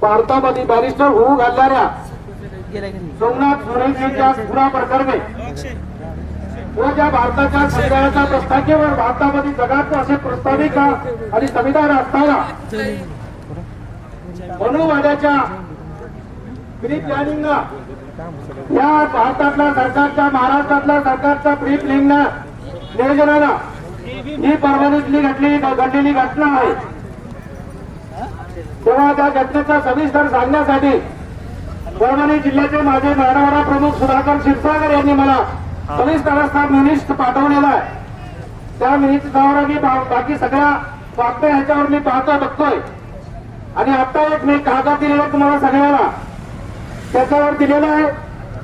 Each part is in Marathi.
भारतामध्ये बॅरिस्टर होऊ घालणाऱ्या सोमनाथ मोरेजींच्या पुरा प्रकरणे व ज्या भारताच्या संविधानाच्या प्रस्तावेवर भारतामध्ये जगात असे प्रस्ताविका आणि संविधान असताना मनोवादाच्या प्री प्लॅनिंग या भारतातल्या सरकारच्या महाराष्ट्रातल्या सरकारच्या प्री प्लॅनिंग नियोजनानं ही परभणीतली घडलेली घडलेली घटना आहे. तेव्हा त्या घटनेचा सविस्तर सांगण्यासाठी परभणी जिल्ह्याचे माझे मराठवाडा प्रमुख सुधाकर क्षीरसागर यांनी मला सविस्तर असा मिनिस्ट पाठवलेला आहे. त्या मिनिस्टावर मी बाकी सगळ्या बातम्या ह्याच्यावर मी पाहतो बघतोय. आणि आता एक मी कागद दिलेला तुम्हाला सगळ्याला त्याच्यावर दिलेला आहे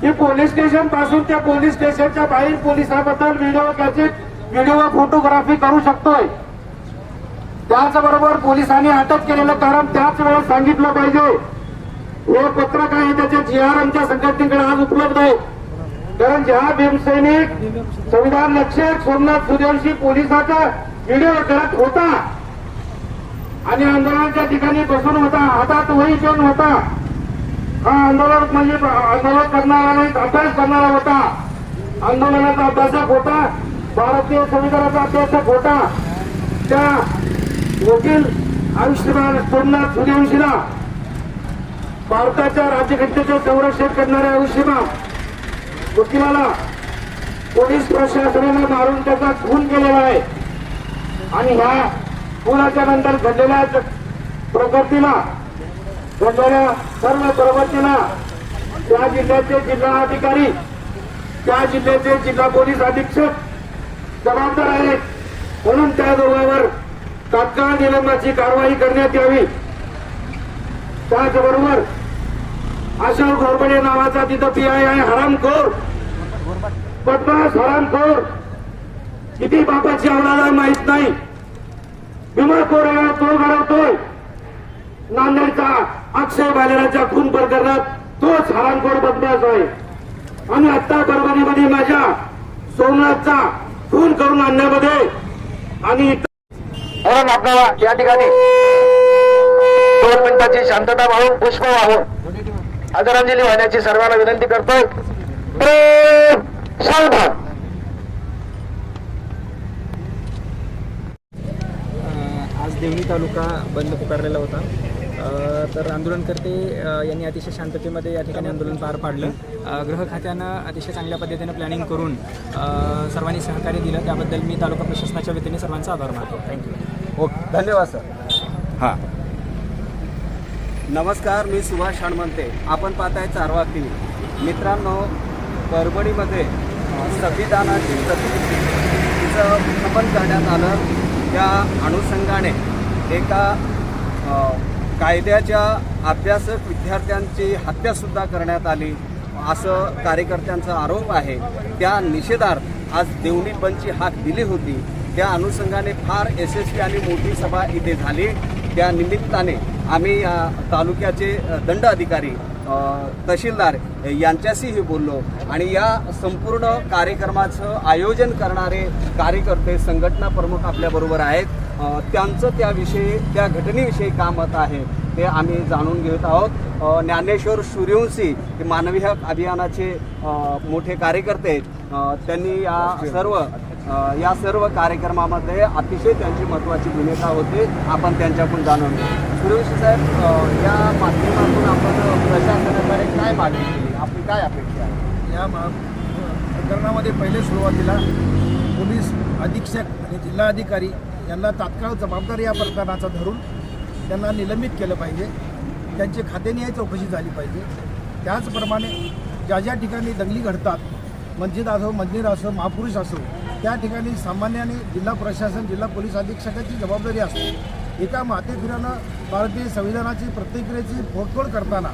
की पोलीस स्टेशनपासून त्या पोलीस स्टेशनच्या बाहेर पोलिसाबद्दल व्हिडिओ कॅसेट व्हिडिओ फोटोग्राफी करू शकतोय. त्याचबरोबर पोलिसांनी अटक केलेलं कारण त्याच वेळेस सांगितलं पाहिजे. हे पत्रक आहे त्याचे जी आर आमच्या संघटनेकडे आज उपलब्ध आहे. कारण ज्या भीमसैनिक संविधान रक्षक सोमनाथ सूर्यवंशी पोलिसाचा व्हिडिओ करत होता. आणि आंदोलनाच्या ठिकाणी बसून होता हातात वही घेऊन होता. हा आंदोलन म्हणजे आंदोलन करणारा नाही अभ्यास करणारा होता. आंदोलनाचा अभ्यासक होता भारतीय संविधानाचा अभ्यासक होता. त्या वकील आयुष्यमान सोमनाथ सूर्यवंशीला भारताच्या राज्यघटनेचे संरक्षण करणाऱ्या आयुष्यमान वकिलाला पोलीस प्रशासनाने मारून त्याचा खून केलेला आहे. आणि ह्या पुराच्या नंतर घडलेल्या प्रकृतीला घडलेल्या सर्व प्रवृत्तीला त्या जिल्ह्याचे जिल्हाधिकारी त्या जिल्ह्याचे जिल्हा पोलीस अधीक्षक जबाबदार आहेत. म्हणून त्या दोघांवर तात्काळ निलंबनाची कारवाई करण्यात यावी. त्याचबरोबर अशोक घोरपडे नावाचा तिथं पी आय आहे हरामखोर. बदमाश हरामखोर. किती बापाची अवलाद माहीत नाही. विमा कोऱ्या तो घडवतोय. नांदेडचा अक्षय बालेराच्या खून प्रकरणात तोच हरामखोर बदमाश आहे. आणि आत्ता परभणीमध्ये माझ्या सोमनाथचा खून करून आणण्यामध्ये आणि म्हणून आपल्याला या ठिकाणी दोन मिनिटाची शांतता वाहून पुष्प वाहून आदरांजली वाहण्याची सर्वांना विनंती करतोय. प्रेम आज देवणी तालुका बंद पुकारलेला होता. अ, तर आंदोलनकर्ते यांनी अतिशय शांततेमध्ये या ठिकाणी आंदोलन पार पाडलं. गृह खात्यानं अतिशय चांगल्या पद्धतीनं प्लॅनिंग करून सर्वांनी सहकार्य दिलं. त्याबद्दल मी तालुका प्रशासनाच्या वतीने सर्वांचा आभार मानतो. थँक्यू ओके धन्यवाद सर. हां. नमस्कार मी सुभाष हणमंते आपण पाहताय चारवा टी व्ही मित्रांनो परभणीमध्ये संविधानाची प्रतिकृती तिचं उत्थापन करण्यात आलं. त्या अनुषंगाने एका कायद्याच्या अभ्यासक विद्यार्थ्यांची हत्यासुद्धा करण्यात आली. असं कार्यकर्त्यांचा आरोप आहे. त्या निषेधार्थ आज देवणी बंदची हाक दिली होती. त्या अनुषंगाने फार यशस्वी आणि मोठी सभा इथे झाली. त्या निमित्ताने आम्ही तालुक्याचे दंड अधिकारी तहसीलदार यांच्याशीही बोललो आणि या संपूर्ण कार्यक्रमाचं आयोजन करणारे कार्यकर्ते संघटना प्रमुख आपल्याबरोबर आहेत. त्यांचं त्याविषयी त्या घटनेविषयी काय मत आहे ते आम्ही जाणून घेत आहोत. ज्ञानेश्वर सूर्यवंशी हे मानवी हक अभियानाचे मोठे कार्यकर्ते आहेत. त्यांनी या सर्व या सर्व कार्यक्रमामध्ये अतिशय त्यांची महत्त्वाची भूमिका होती. आपण त्यांच्याकडून जाणून घेऊ. सूर्यवंशी साहेब या माध्यमातून आपण प्रशासनाकडे काय मागणी केली? आपली काय अपेक्षा आहे? या मा- प्रकरणामध्ये पहिले सुरुवातीला पोलीस अधीक्षक आणि जिल्हाधिकारी यांना तात्काळ जबाबदारी या प्रकरणाचा धरून त्यांना निलंबित केलं पाहिजे. त्यांची खातेनिहाय चौकशी झाली पाहिजे. त्याचप्रमाणे ज्या ज्या ठिकाणी दंगली घडतात मस्जिद असो मंदिर असो महापुरुष असो त्या ठिकाणी सामान्याने जिल्हा प्रशासन जिल्हा पोलीस अधीक्षकाची जबाबदारी असते. एका मातेफिरानं भारतीय संविधानाची प्रतिक्रियेची फोडतोड करताना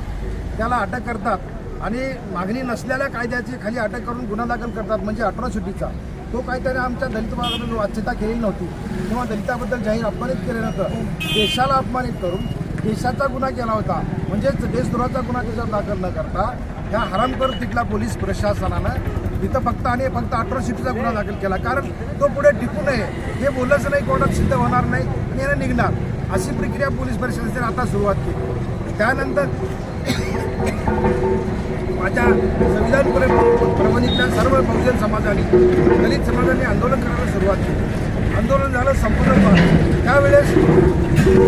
त्याला अटक करतात आणि मागणी नसलेल्या कायद्याची खाली अटक करून गुन्हा दाखल करतात म्हणजे अठरा सुट्टीचा. तो काहीतरी आमच्या दलित भागाबद्दल वाच्यता केलेली नव्हती. किंवा दलिताबद्दल जाहीर अपमानित केल्यानंतर देशाला अपमानित करून देशाचा गुन्हा केला होता. म्हणजेच देशद्रोहाचा गुन्हा त्याच्यावर दाखल न करता ह्या हरामखोर तिथला पोलीस प्रशासनानं तिथं फक्त आणि फक्त अट्रॉसिटीचा गुन्हा दाखल केला. कारण तो पुढे टिकू नये. हे बोललंच नाही कोर्टात सिद्ध होणार नाही. आणि यानं निघणार. अशी प्रक्रिया पोलीस परिषदेने आता सुरुवात केली. त्यानंतर माझ्या संविधान प्र- प्रबंधितल्या सर्व बहुजन समाजाने दलित समाजाने आंदोलन करायला सुरुवात केली. आंदोलन झालं संपूर्ण त्यावेळेस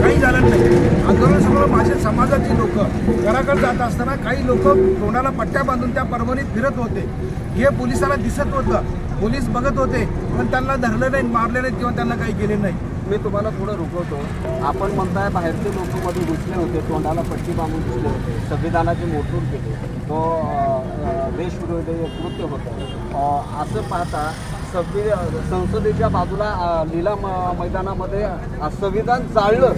काही झालं नाही. आंदोलनासमोर माझे समाजाची लोक. घराकडे जात असताना काही लोक तोंडाला पट्ट्या बांधून त्या परभणीत फिरत होते. हे पोलिसाला दिसत होतं. पोलीस बघत होते पण त्यांना धरलं नाही मारले नाही किंवा त्यांना काही केले नाही. मी तुम्हाला थोडं रुकवतो. आपण म्हणताय बाहेरचे लोक मध्ये घुसले होते तोंडाला पट्टी बांधून घुसले होते. संविधानाचे मोठून केले. तो अं, देशविरोधी कृत्य होतं. असं पाहता संवि संसदेच्या बाजूला लीला म- मैदानामध्ये संविधान जाळलं.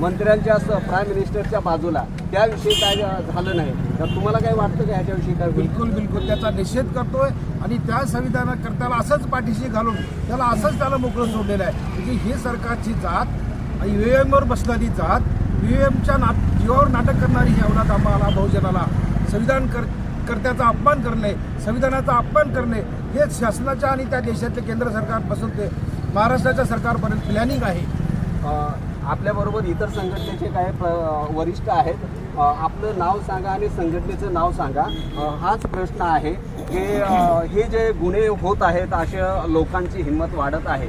मंत्र्यांच्या प्राईम मिनिस्टरच्या बाजूला त्याविषयी काय झालं नाही. तर तुम्हाला काय वाटतं का ह्याच्याविषयी काय बिलकुल बिलकुल. त्याचा निषेध करतोय आणि त्या संविधानाकर्त्याला असंच पाठीशी घालून त्याला असंच त्याला मोकळं सोडलेलं आहे. म्हणजे ही सरकारची जात ईव्हीएम वर बसणारी जात ईव्हीएमच्या ना जीवावर नाटक करणारी ही अवलाद आम्हाला बहुजनाला संविधान कर कर्त्याचा अपमान करणे संविधानाचा अपमान करणे हे शासनाच्या आणि त्या देशातल्या केंद्र सरकारपासून ते महाराष्ट्राच्या सरकारपर्यंत प्लॅनिंग आहे. आपल्याबरोबर इतर संघटनेचे काही प्र- वरिष्ठ आहेत. आपलं नाव सांगा आणि संघटनेचं नाव सांगा. हाच प्रश्न आहे. की हे जे गुन्हे होत आहेत अशा लोकांची हिंमत वाढत आहे.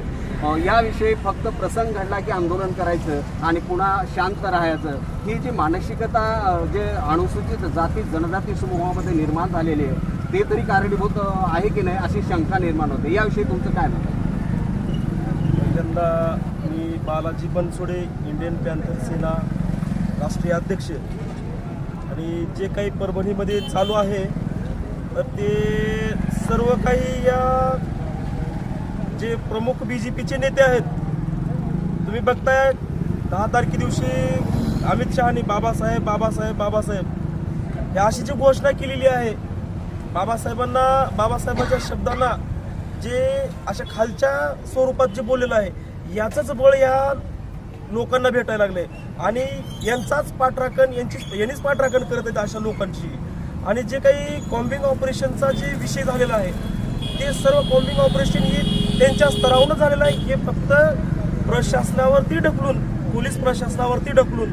याविषयी फक्त प्रसंग घडला की आंदोलन करायचं आणि पुन्हा शांत राहायचं. ही जी मानसिकता जे अनुसूचित जाती जनजाती समूहामध्ये निर्माण झालेली आहे ते तरी कारणीभूत आहे की नाही अशी शंका निर्माण होते. याविषयी तुमचं काय मत आहे? पहिल्यांदा मी बालाजी बनसोडे इंडियन पॅन्थर सेना राष्ट्रीय अध्यक्ष. आणि जे काही परभणीमध्ये चालू आहे तर ते सर्व काही या जे प्रमुख बी जे पीचे नेते आहेत तुम्ही बघताय दहा तारखे दिवशी अमित शहानी बाबासाहेब बाबासाहेब बाबासाहेब या अशी जी घोषणा केलेली आहे बाबासाहेबांना बाबासाहेबांच्या शब्दांना जे अशा खालच्या स्वरूपात जे बोललेलं आहे याचंच बळ या लोकांना भेटायला लागले आणि यांचाच पाठराखण यांची यांनीच पाठराखण करत आहेत अशा लोकांची. आणि जे काही कॉम्बिंग ऑपरेशनचा जे विषय झालेला आहे ते सर्व कॉम्बिंग ऑपरेशन हे त्यांच्या स्तरावरून झालेलं आहे. हे फक्त प्रशासनावरती ढकलून पोलीस प्रशासनावरती ढकलून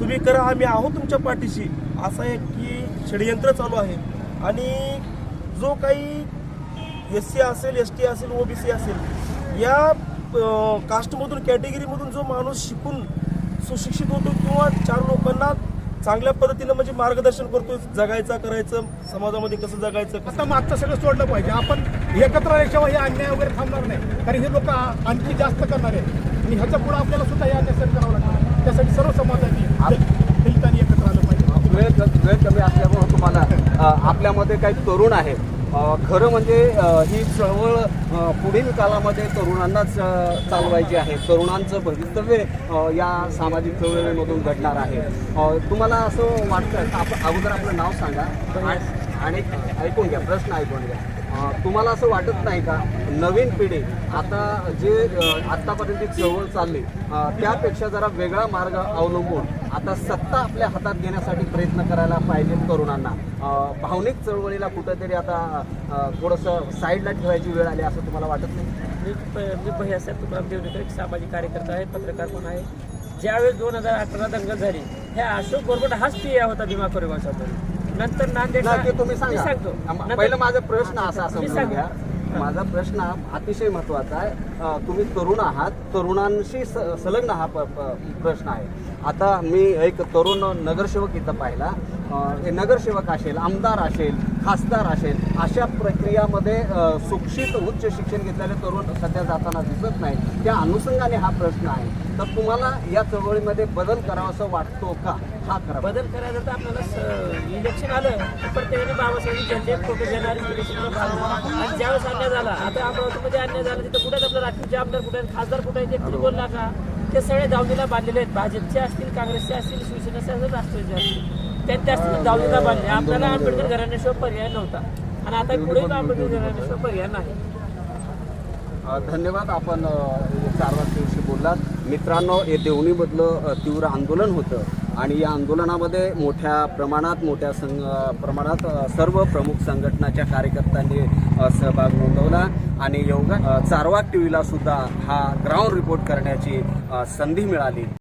तुम्ही करा आम्ही आहोत तुमच्या पाठीशी असं आहे की षडयंत्र चालू आहे. आणि जो काही एस सी असेल एस टी असेल ओबीसी असेल या कास्टमधून कॅटेगरीमधून जो माणूस शिकून सुशिक्षित होतो किंवा चार लोकांना चांगल्या पद्धतीनं म्हणजे मार्गदर्शन करतो जगायचं करायचं समाजामध्ये कसं जगायचं कसं आता मागचं सगळं सोडलं पाहिजे. आपण एकत्र राहिल्याशिवाय हे अन्याय वगैरे थांबणार नाही. कारण हे लोक आणखी जास्त करणार आहे आणि ह्याच्या पुढे आपल्याला सुद्धा हे अन्याय सहन करावं लागणार. त्यासाठी सर्व समाजाने दलितांनी एकत्र आलं पाहिजे. वेळ वेळ कमी असल्यामुळं तुम्हाला आपल्यामध्ये काही तरुण आहेत. अ, खरं म्हणजे ही चळवळ पुढील काळामध्ये तरुणांनाच चालवायची आहे. तरुणांचं भवितव्य या सामाजिक चळवळीमधून घडणार आहे. तुम्हाला असं वाटतं आपण आप अगोदर आपलं नाव सांगा. आणि- आणि ऐकून घ्या प्रश्न ऐकून घ्या. तुम्हाला असं वाटत नाही का? नवीन पिढी आता जे आत्तापर्यंत चळवळ चालली त्यापेक्षा जरा वेगळा मार्ग अवलंबून आता सत्ता आपल्या हातात घेण्यासाठी प्रयत्न करायला पाहिजेत तरुणांना. भावनिक चळवळीला कुठंतरी आता थोडंसं साईडला ठेवायची वेळ आली असं तुम्हाला वाटत नाही? मी मी भैयासाहेब तुकाराम देवडेकर एक सामाजिक कार्यकर्ता आहे पत्रकार पण आहे. ज्यावेळेस दोन हजार अठरा दंगल झाली ह्या अशोक गोरबट हाच पी होता भीमा कोरेगावचा नंतर नांदेड तुम्ही सांगतो. पहिलं माझा प्रश्न असा. घ्या. माझा प्रश्न अतिशय महत्त्वाचा आहे. तुम्ही तरुण आहात. तरुणांशी स- संलग्न हा प- प्रश्न आहे. आता मी एक तरुण नगरसेवक इथं पाहिला. नगरसेवक असेल आमदार असेल खासदार असेल अशा प्रक्रियामध्ये सुक्षित सुशिक्षित उच्च शिक्षण घेतलेले तरुण सध्या जाताना दिसत नाही त्या अनुषंगाने हा प्रश्न आहे. तर तुम्हाला या चळवळीमध्ये बदल करावा असं वाटतो का? हा खरा बदल करायचा तर आपल्याला इलेक्शन आलं तर प्रत्येकाने बाबासाहेब झेंडे फोटो घेणार आणि ज्यावेळेस अन्याय झाला आता अमरावतीमध्ये अन्याय झाला तिथं कुठे आपलं राष्ट्रीय आमदार कुठे आहेत खासदार कुठे आहेत ते बोलला का ते सगळे दावणीला बांधलेले आहेत. भाजपचे असतील काँग्रेसचे असतील शिवसेनेचे असतील राष्ट्रवादीचे असतील. त्यांनी असतील दावणीला बांधले. आपल्याला आंबेडकर घराण्याशिवाय पर्याय नव्हता. आणि आता पुढे आंबेडकर घराण्याशिवाय पर्याय नाही. धन्यवाद. आपण चार वाजताविषयी बोललात. मित्रांनो हे देवणीमधलं तीव्र आंदोलन होतं. आणि या आंदोलनामध्ये मोठ्या प्रमाणात मोठ्या संघ प्रमाणात सर्व प्रमुख संघटनाच्या कार्यकर्त्यांनी सहभाग नोंदवला. आणि योगा चारवाक टी व्हीला सुद्धा हा ग्राउंड रिपोर्ट करण्याची संधी मिळाली.